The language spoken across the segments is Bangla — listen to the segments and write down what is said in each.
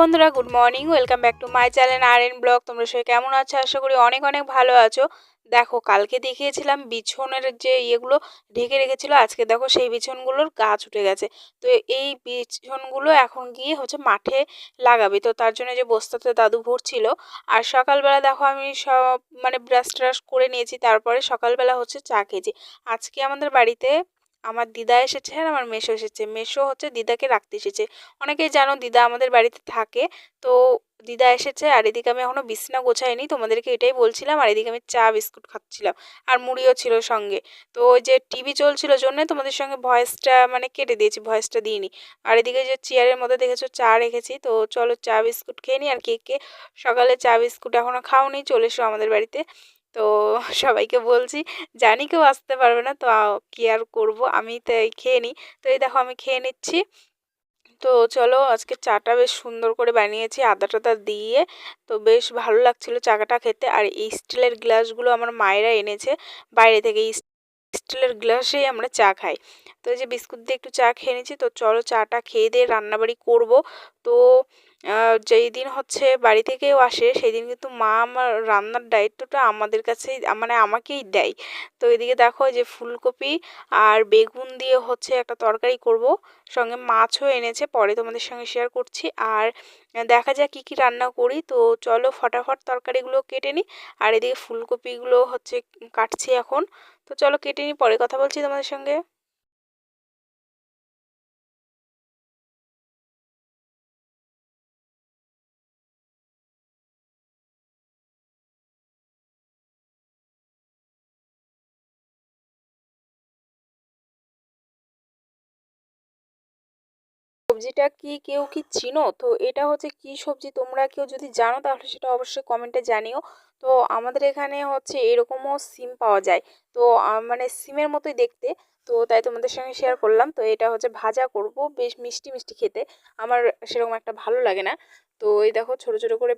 বন্ধুরা good morning welcome back to my channel R N blog তোমরা সবাই কেমন আছো? আশা করি অনেক অনেক ভালো আছো। দেখো, কালকে দেখিয়েছিলাম বিছনের যে ইয়েগুলো ঢেকে রেখেছিল, আজকে দেখো সেই বিছনগুলোর গাছ উঠে গেছে। তো এই বিছনগুলো এখন গিয়ে হচ্ছে মাঠে লাগাবে। তো তার জন্য যে বস্তাতে দাদু ভরছিল, আর সকালবেলা দেখো আমি সব মানে ব্রাশ ট্রাশ করে নিয়েছি, তারপরে সকালবেলা হচ্ছে চা খেয়েছি। আজকে আমাদের বাড়িতে আমার দিদা এসেছে, আর আমার মেশো এসেছে। মেশো হচ্ছে দিদাকে রাখতে এসেছে। অনেকেই জানো দিদা আমাদের বাড়িতে থাকে। তো দিদা এসেছে, আর এদিকে আমি এখনও বিছনা গোছাইনি। তোমাদেরকে এটাই বলছিলাম, আর এদিকে আমি চা, বিস্কুট খাচ্ছিলাম। আর মুড়িও ছিল সঙ্গে। তো ওই যে টিভি চলছিল জন্যই তোমাদের সঙ্গে ভয়েসটা মানে কেটে দিয়েছি, ভয়েসটা দিইনি। আর এদিকে যে চেয়ারের মধ্যে দেখেছ, চা রেখেছি। তো চলো চা, বিস্কুট খেয়ে নিই আর কে কে সকালে চা, বিস্কুট এখনও খাওনি, চলে এসো আমাদের বাড়িতে। তো সবাইকে বলছি, জানি কেউ আসতে পারবে না, তো কি আর করব? আমি তাই খেয়ে নিই। তো এই দেখো আমি খেয়ে নিচ্ছি। তো চলো আজকে চাটা বেশ সুন্দর করে বানিয়েছি আদা টাদা দিয়ে। তো বেশ ভালো লাগছিল চাটা খেতে। আর এই স্টিলের গ্লাসগুলো আমার মায়েরা এনেছে। বাইরে থেকে স্টিলের গ্লাসেই আমরা চা খাই। তো এই যে বিস্কুট দিয়ে একটু চা খেয়ে নিচ্ছি। তো চলো চাটা খেয়ে দিয়ে রান্নাবাড়ি করব। তো যেই দিন হচ্ছে বাড়ি থেকেও আসে, সেই দিন কিন্তু মা আমার রান্নার দায়িত্বটা আমাদের কাছেই মানে আমাকেই দেয়। তো এদিকে দেখো যে ফুলকপি আর বেগুন দিয়ে হচ্ছে একটা তরকারি করব, সঙ্গে মাছও এনেছে, পরে তোমাদের সঙ্গে শেয়ার করছি। আর দেখা যাক কী কী রান্না করি, তো চলো ফটাফট তরকারিগুলো কেটে নিই। আর এদিকে ফুলকপিগুলো হচ্ছে কাটছি এখন। তো চলো কেটে নিই, পরে কথা বলছি তোমাদের সঙ্গে। সবজিটা কি কেউ কি চিনো? তো এটা হচ্ছে কি সবজি তোমরা কেউ যদি জানো তাহলে সেটা অবশ্যই কমেন্টে জানিও। তো আমাদের এখানে হচ্ছে এরকমও সিম পাওয়া যায়। তো মানে সিমের মতোই দেখতে। তো তাই তোমাদের সঙ্গে শেয়ার করলাম। তো এটা হচ্ছে ভাজা করব বেশ মিষ্টি মিষ্টি খেতে। আমার সেরকম একটা ভালো লাগে না। তো এই দেখো ছোট ছোট করে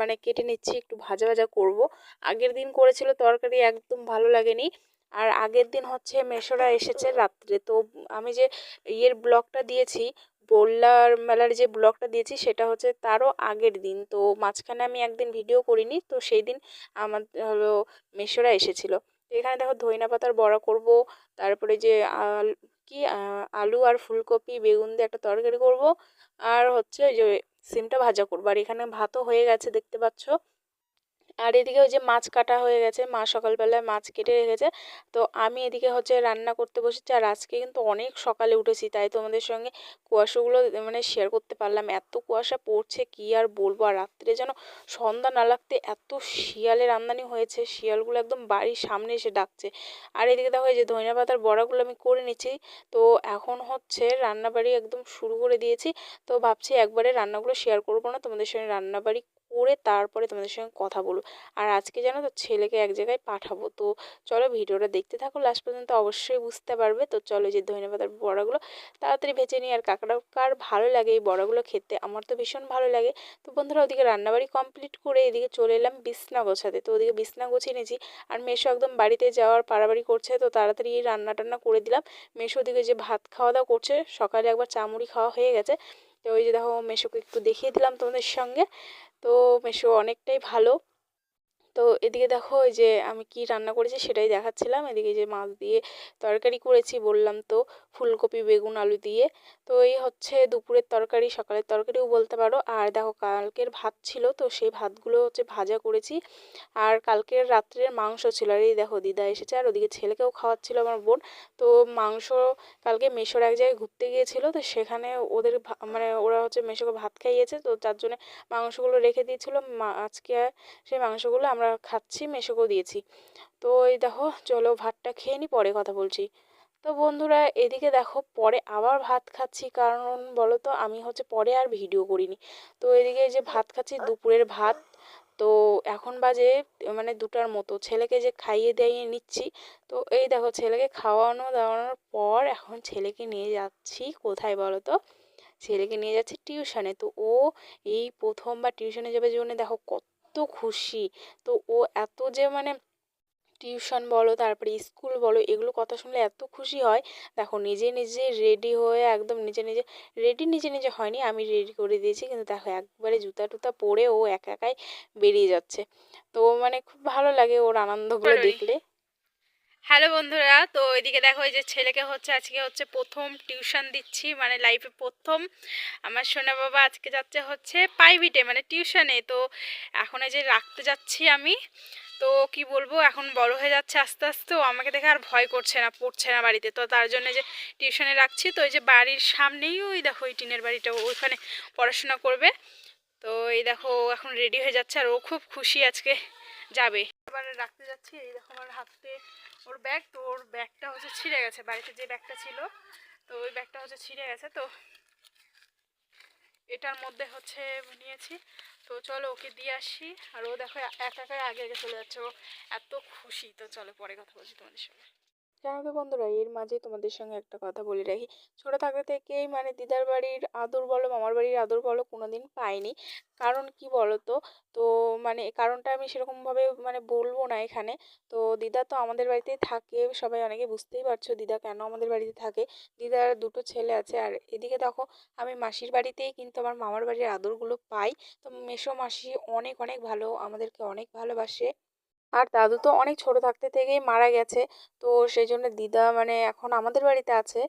মানে কেটে নিচ্ছি, একটু ভাজা ভাজা করব। আগের দিন করেছিল তরকারি একদম ভালো লাগেনি। আর আগের দিন হচ্ছে মেশোরা এসেছে রাত্রে। তো আমি যে ইয়ের ব্লগটা দিয়েছি বললার মেলার যে ব্লগটা দিয়েছি, সেটা হচ্ছে তারও আগের দিন। তো মাঝখানে আমি একদিন ভিডিও করিনি, তো সেই দিন আমার হলো মেশোরা এসেছিল। তো এখানে দেখো ধইনা পাতার বড়া করব, তারপরে যে কি আলু আর ফুলকপি, বেগুন দিয়ে একটা তরকারি করব, আর হচ্ছে যে সিমটা ভাজা করব। আর এখানে ভাতও হয়ে গেছে, দেখতে পাচ্ছ। আর এদিকে ওই যে মাছ কাটা হয়ে গেছে, মা সকালবেলায় মাছ কেটে রেখেছে। তো আমি এদিকে হচ্ছে রান্না করতে বসেছি আর আজকে কিন্তু অনেক সকালে উঠেছি, তাই তোমাদের সঙ্গে কুয়াশাগুলো মানে শেয়ার করতে পারলাম। এত কুয়াশা পড়ছে, কি আর বলব? আর রাত্রে যেন সন্ধ্যা না লাগতে এত শিয়ালের আমদানি হয়েছে, শিয়ালগুলো একদম বাড়ির সামনে এসে ডাকছে। আর এদিকে দেখো, এই যে ধনিয়া পাতার বড়াগুলো আমি করে নিচ্ছি। তো এখন হচ্ছে রান্নাবাড়ি একদম শুরু করে দিয়েছি। তো ভাবছি একবারে রান্নাগুলো শেয়ার করব না, তোমাদের সঙ্গে রান্নাবাড়ি করে তারপরে তোমাদের সঙ্গে কথা বলব। আর আজকে জানো তো ছেলেকে এক জায়গায় পাঠাবো। তো চলো ভিডিওটা দেখতে থাকো লাস্ট পর্যন্ত অবশ্যই বুঝতে পারবে। তো চলো যে ধনে পাতার বড়াগুলো তাড়াতাড়ি ভেজে নিই। আর কাকাটা কার ভালো লাগে এই বড়াগুলো খেতে? আমার তো ভীষণ ভালো লাগে। তো বন্ধুরা ওদিকে রান্নাবাড়ি কমপ্লিট করে এদিকে চলে এলাম বিছনা গোছাতে। তো ওদিকে বিছনা গুছিয়ে নিয়েছি। আর মেশো একদম বাড়িতে যাওয়ার পাড়াবাড়ি করছে। তো তাড়াতাড়ি এই রান্না টান্না করে দিলাম। মেশো ওদিকে যে ভাত খাওয়া দাওয়া করছে, সকালে একবার চামুড়ি খাওয়া হয়ে গেছে। তো ওই যে দেখো মেশোকে একটু দেখিয়ে দিলাম তোমাদের সঙ্গে। তো মেশো অনেকটাই ভালো। তো এদিকে দেখো ওই যে আমি কি রান্না করেছি সেটাই দেখাচ্ছিলাম। এদিকে যে মাছ দিয়ে তরকারি করেছি বললাম তো, ফুলকপি, বেগুন, আলু দিয়ে। তো এই হচ্ছে দুপুরের তরকারি, সকালের তরকারিও বলতে পারো। আর দেখো কালকের ভাত ছিল তো সেই ভাতগুলো হচ্ছে ভাজা করেছি। আর কালকের রাত্রের মাংস ছিল। আর এই দেখো দিদা এসেছে আর ওদিকে ছেলেকেও খাওয়াচ্ছিল আমার বোন। তো মাংস কালকে মেশোর এক জায়গায় ঘুরতে গিয়েছিল তো সেখানে ওদের মানে ওরা হচ্ছে মেশোকে ভাত খাইয়েছে তো তার জন্য মাংসগুলো রেখে দিয়েছিলো। আজকে সেই মাংসগুলো আমরা আমরা খাচ্ছি, মেশোকেও দিয়েছি। তো এই দেখো, চলো ভাতটা খেয়ে নিই পরে কথা বলছি। তো বন্ধুরা, এদিকে দেখো, পরে আবার ভাত খাচ্ছি, কারণ বলো তো আমি হচ্ছে পরে আর ভিডিও করিনি। তো এদিকে যে ভাত খাচ্ছি, দুপুরের ভাত। তো এখন বাজে মানে দুটার মতো, ছেলেকে যে খাইয়ে দিয়ে নিচ্ছি। তো এই দেখো, ছেলেকে খাওয়ানো দাওয়ানোর পর এখন ছেলেকে নিয়ে যাচ্ছি, কোথায় বলো তো ছেলেকে নিয়ে যাচ্ছি টিউশনে। তো ও এই প্রথমবার টিউশনে যাবে জন্য দেখো, কত খুশি। তো ও এত যে মানে টিউশন বলো তারপরে স্কুল বলো এগুলো কথা শুনলে এত খুশি হয়। দেখো নিজে নিজে রেডি হয়ে একদম নিজে নিজে রেডি নিজে নিজে হয়নি আমি রেডি করে দিয়েছি। কিন্তু দেখো একবারে জুতা টুতা পরে ও একা একাই বেরিয়ে যাচ্ছে। তো মানে খুব ভালো লাগে ওর আনন্দগুলো দেখলে। হ্যালো বন্ধুরা, তো এদিকে দেখো এই যে ছেলেকে হচ্ছে আজকে হচ্ছে প্রথম টিউশন দিচ্ছি মানে লাইফে প্রথম। আমার সোনা বাবা আজকে যাচ্ছে হচ্ছে প্রাইভেটে মানে টিউশনে তো এখন এই যে রাখতে যাচ্ছি আমি। তো কি বলব, এখন বড় হয়ে যাচ্ছে আস্তে আস্তে। আমাকে দেখে আর ভয় করছে না, পড়ছে না বাড়িতে। তো তার জন্য যে টিউশনে রাখছি। তো এই যে বাড়ির সামনেই ওই দেখো ওই টিনের বাড়িটা ওইখানে পড়াশোনা করবে। তো এই দেখো এখন রেডি হয়ে যাচ্ছে আর ও খুব খুশি আজকে। যাবে। এবার রাখতে যাচ্ছি, এই দেখো আমার হাতে ওর ব্যাগ তো ওর ব্যাগটা হচ্ছে ছিঁড়ে গেছে। বাড়িতে যে ব্যাগটা ছিল, তো ওই ব্যাগটা হচ্ছে ছিঁড়ে গেছে। তো এটার মধ্যে হচ্ছে নিয়েছি। তো চলো ওকে দিয়ে আসি। আর ও দেখো একা একা আগে আগে চলে যাচ্ছে। ও এত খুশি। তো চলো পরে কথা বলছি তোমাদের সঙ্গে। জানো তো বন্ধুরা? এর মাঝে তোমাদের সঙ্গে একটা কথা বলে রাখি। ছোটো থাকতে থেকেই মানে দিদার বাড়ির আদর বলো, মামার বাড়ির আদর বলো কোনোদিন পাইনি। কারণ কি বলো তো তো মানে কারণটা আমি সেরকমভাবে মানে বলব না এখানে। তো দিদা তো আমাদের বাড়িতেই থাকে, সবাই অনেকে বুঝতেই পারছ দিদা কেন আমাদের বাড়িতে থাকে। দিদার দুটো ছেলে আছে আর এদিকে দেখো, আমি মাসির বাড়িতেই কিন্তু আমার মামার বাড়ির আদরগুলো পাই। তো মেসো মাসি অনেক অনেক ভালো, আমাদেরকে অনেক ভালোবাসে। আর দাদু তো অনেক ছোট থাকতে থেকেই মারা গেছে। তো সেই জন্য দিদা মানে এখন আমাদের বাড়িতে আছে।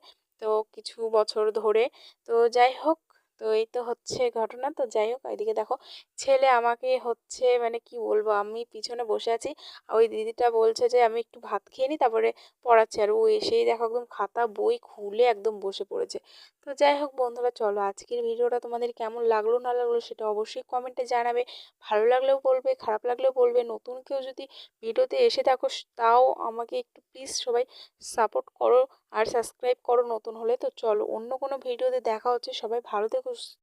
তো কিছু বছর ধরে। তো যাই হোক তো এই তো হচ্ছে ঘটনা। তো যাই হোক, এদিকে দেখো, ছেলে আমাকে হচ্ছে মানে কি বলব, আমি পিছনে বসে আছি। আর ওই দিদিটা বলছে যে, আমি একটু ভাত খেয়ে নিই তারপরে পড়াচ্ছি। আর ও এসেই দেখো একদম খাতা বই খুলে একদম বসে পড়েছে। তো যাই হোক বন্ধুরা, চলো আজকের ভিডিওটা তোমাদের কেমন লাগল, না লাগল সেটা অবশ্যই কমেন্টে জানাবে। ভালো লাগলেও বলবে, খারাপ লাগলেও বলবে। নতুন কেউ যদি ভিডিওতে এসে থাকো, তাও আমাকে একটু প্লিজ সবাই সাপোর্ট করো। আর সাবস্ক্রাইব করো নতুন হলে। তো চলো অন্য কোনো ভিডিওতে দেখা হচ্ছে। সবাই ভালো থেকো